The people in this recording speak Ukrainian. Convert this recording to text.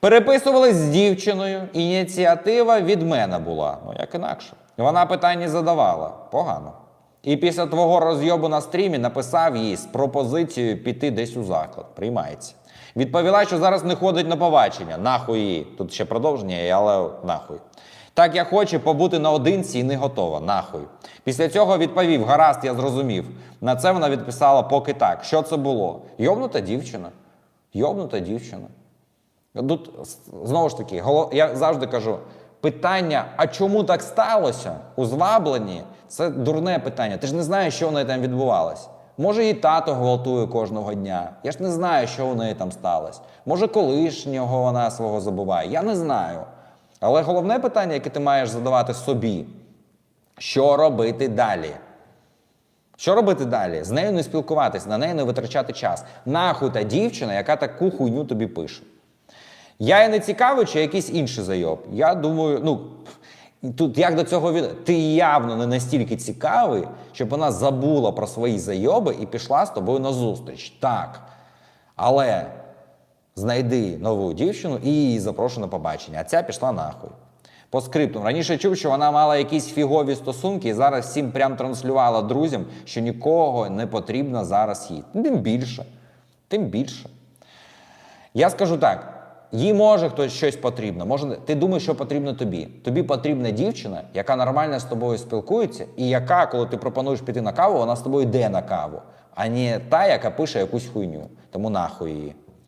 Переписувались з дівчиною, ініціатива від мене була. Ну як інакше. Вона питання задавала. Погано. І після твого розйобу на стрімі написав їй з пропозицією піти десь у заклад. Приймається. Відповіла, що зараз не ходить на побачення. Нахуй її. Тут ще продовження, але нахуй. Так я хочу побути наодинці і не готова. Нахуй. Після цього відповів: гаразд, я зрозумів. На це вона відписала поки так. Що це було? Йобнута дівчина. Йобнута дівчина. Тут знову ж таки, я завжди кажу: питання, а чому так сталося у звабленні, це дурне питання. Ти ж не знаєш, що в неї там відбувалось. Може, її тато гвалтує кожного дня. Я ж не знаю, що у неї там сталося. Може, колишнього вона свого забуває. Я не знаю. Але головне питання, яке ти маєш задавати собі: що робити далі? Що робити далі? З нею не спілкуватись, на неї не витрачати час. Нахуй та дівчина, яка таку хуйню тобі пише. Я і не цікавий, чи якийсь інший зайоб. Я думаю, ну тут як до цього від... Ти явно не настільки цікавий, щоб вона забула про свої зайоби і пішла з тобою на зустріч. Так. Але знайди нову дівчину і її запрошуй на побачення. А ця пішла нахуй. По скриптум. Раніше чув, що вона мала якісь фігові стосунки і зараз всім прям транслювала друзям, що нікого не потрібно зараз їй. Тим більше. Тим більше. Я скажу так: їй може хтось щось потрібно. Може, ти думаєш, що потрібно тобі. Тобі потрібна дівчина, яка нормально з тобою спілкується, і яка, коли ти пропонуєш піти на каву, вона з тобою йде на каву, а не та, яка пише якусь хуйню. Тому нахуй її.